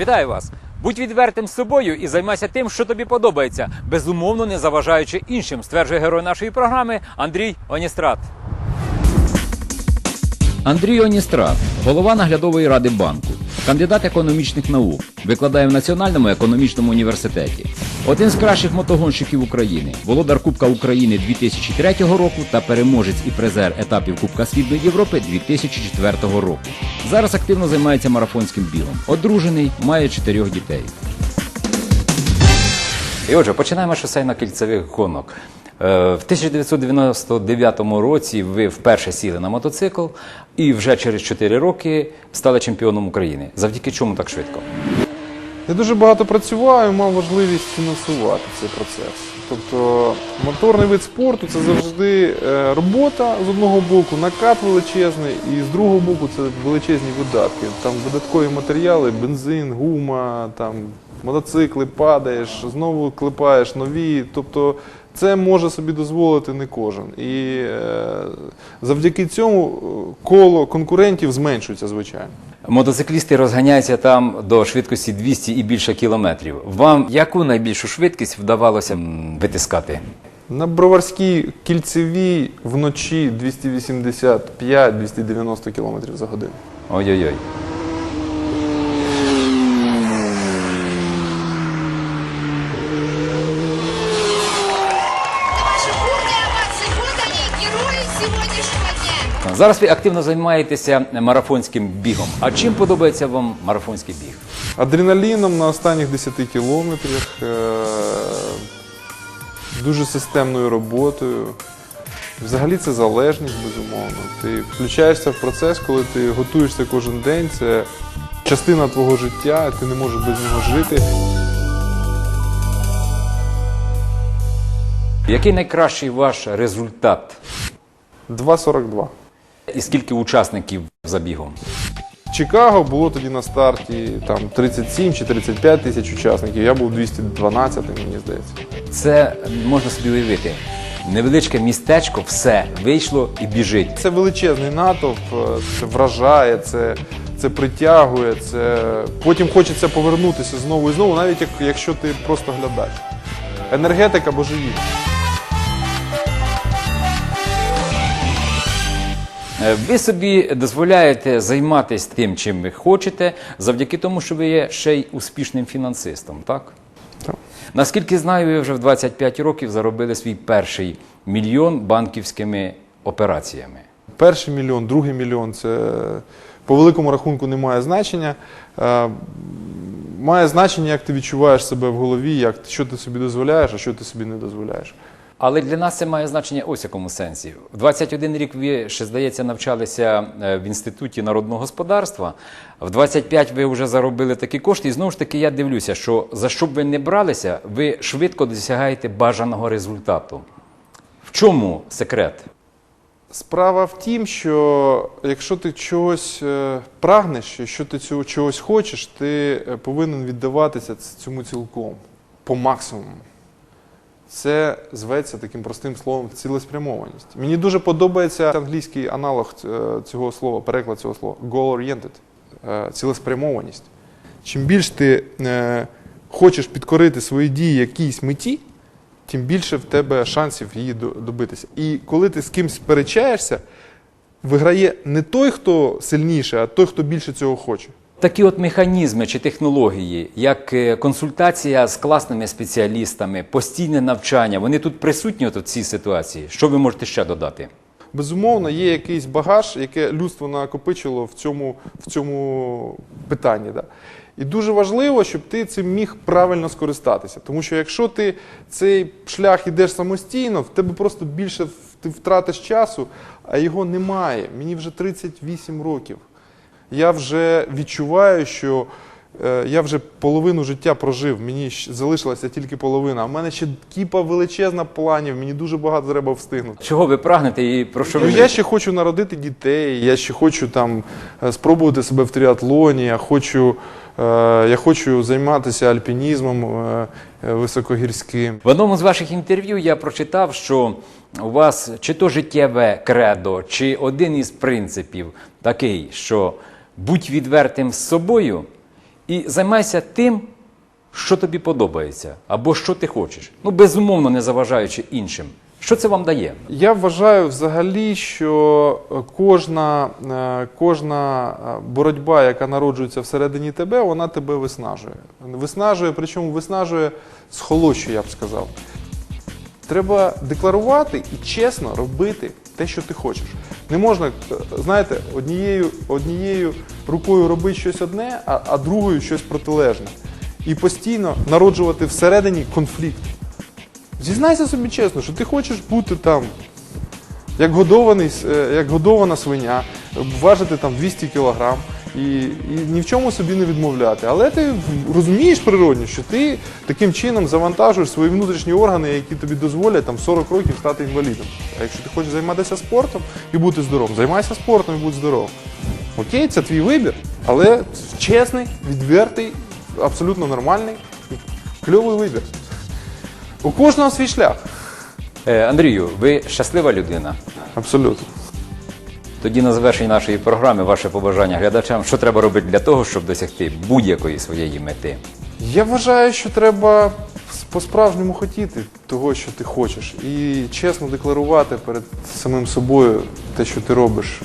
Вітаю вас! Будь відвертим з собою і займайся тим, що тобі подобається, безумовно не заважаючи іншим, стверджує герой нашої програми Андрій Оністрат. Андрій Оністрат, голова наглядової ради банку, кандидат економічних наук, викладає в Національному економічному університеті. Один з кращих мотогонщиків України, володар Кубка України 2003 року та переможець і призер етапів Кубка Східної Європи 2004 року. Зараз активно займається марафонським бігом. Одружений, має чотирьох дітей. І отже, починаємо з шосейно-кільцевих гонок. Е, В 1999 році ви вперше сіли на мотоцикл і вже через 4 роки стали чемпіоном України. Завдяки чому так швидко? Я дуже багато працював мав можливість фінансувати цей процес. Тобто моторний вид спорту це завжди е, робота з одного боку, накат величезний, і з другого боку це величезні видатки. Там додаткові матеріали, бензин, гума, там мотоцикли, падаєш, знову клепаєш нові. Тобто це може собі дозволити не кожен. І е, завдяки цьому е, коло конкурентів зменшується, звичайно. Мотоциклісти розганяються там до швидкості 200 і більше кілометрів. Вам яку найбільшу швидкість вдавалося витискати? На броварській кільцевій вночі 285-290 км за годину. Ой-ой-ой. Сегодняшнего дня. Зараз ви активно займаєтеся марафонським бігом. А чим подобається вам марафонський біг? Адреналіном на останніх 10 кілометрах, е, дуже системною роботою. Взагалі це залежність, безумовно. Ти включаєшся в процес, коли ти готуєшся кожен день. Це частина твого життя, ти не можеш без нього жити. Який найкращий ваш результат? 2,42. І скільки учасників за бігом? Чикаго було тоді на старті там 37 чи 35 тисяч учасників. Я був 212, мені здається. Це можна собі уявити. Невеличке містечко, все вийшло і біжить. Це величезний натовп, е, це вражає, це, це притягує, це потім хочеться повернутися знову і знову, навіть якщо ти просто глядач. Енергетика божевільна. Ви собі дозволяєте займатися тим, чим ви хочете, завдяки тому, що ви є ще й успішним фінансистом, так? Так. Наскільки знаю, ви вже в 25 років заробили свій перший мільйон банківськими операціями. Перший мільйон, другий мільйон це по великому рахунку не має значення. Е, Має значення, як ти відчуваєш себе в голові, як, що ти собі дозволяєш, а що ти собі не дозволяєш. Але для нас це має значення ось якому сенсі. В 21 рік ви ще, здається, навчалися е, в інституті народного господарства. В 25 ви вже заробили такі кошти. І знову ж таки, я дивлюся, що за що б ви не бралися, ви швидко досягаєте бажаного результату. В чому секрет? Справа в тім, що якщо ти чогось е, прагнеш, якщо ти цього чогось хочеш, ти е, повинен віддаватися цьому цілком по максимуму. Це зветься таким простим словом цілеспрямованість. Мені дуже подобається англійський аналог е, цього слова, переклад цього слова goal-oriented, е, цілеспрямованість. Чим більш ти е, хочеш підкорити свої дії якійсь меті, тим більше в тебе шансів її добитися. І коли ти з кимось сперечаєшся, виграє не той, хто сильніше, а той, хто більше цього хоче. Такі от механізми чи технології, як е, консультація з класними спеціалістами, постійне навчання, вони тут присутні от в цій ситуації. Що ви можете ще додати? Безумовно, є якийсь багаж, яке людство накопичило в цьому, в цьому питанні. Да? І дуже важливо, щоб ти цим міг правильно скористатися. Тому що якщо ти цей шлях йдеш самостійно, в тебе просто більше ти втратиш часу, а його немає. Мені вже 38 років. Я вже відчуваю, що е, я вже половину життя прожив, мені залишилася тільки половина. А в мене ще кіпа величезна планів, мені дуже багато треба встигнути. Чого ви прагнете і про що ви Ну, я ще хочу народити дітей, я ще хочу там е, спробувати себе в тріатлоні, я хочу, е, я хочу займатися альпінізмом високогірським. В одному з ваших інтерв'ю я прочитав, що у вас чи то життєве кредо, чи один із принципів такий, що будь відвертим з собою і займайся тим, що тобі подобається, або що ти хочеш. Ну, безумовно, не заважаючи іншим. Що це вам дає? Я вважаю взагалі, що е, кожна, е, кожна е, боротьба, яка народжується всередині тебе, вона тебе виснажує. Виснажує, причому виснажує схолощує, я б сказав. Треба декларувати і чесно робити те, що ти хочеш. Не можна, знаєте, однією, однією рукою робити щось одне, а, а другою щось протилежне. І постійно народжувати всередині конфлікт. Зізнайся собі чесно, що ти хочеш бути там як, годований, е, як годована свиня, важити там 200 кілограм і, і ні в чому собі не відмовляти. Але ти розумієш природньо, що ти таким чином завантажуєш свої внутрішні органи, які тобі дозволять там 40 років стати інвалідом. А якщо ти хочеш займатися спортом і бути здоровим, займайся спортом і будь здоровим. Окей, це твій вибір, але чесний, відвертий, абсолютно нормальний, кльовий вибір. У кожного свій шлях. Е, Андрію, ви щаслива людина. Абсолютно. Тоді на завершення нашої програми ваше побажання глядачам, що треба робити для того, щоб досягти будь-якої своєї мети. Я вважаю, що треба по-справжньому хотіти того, що ти хочеш, і чесно декларувати перед самим собою те, що ти робиш.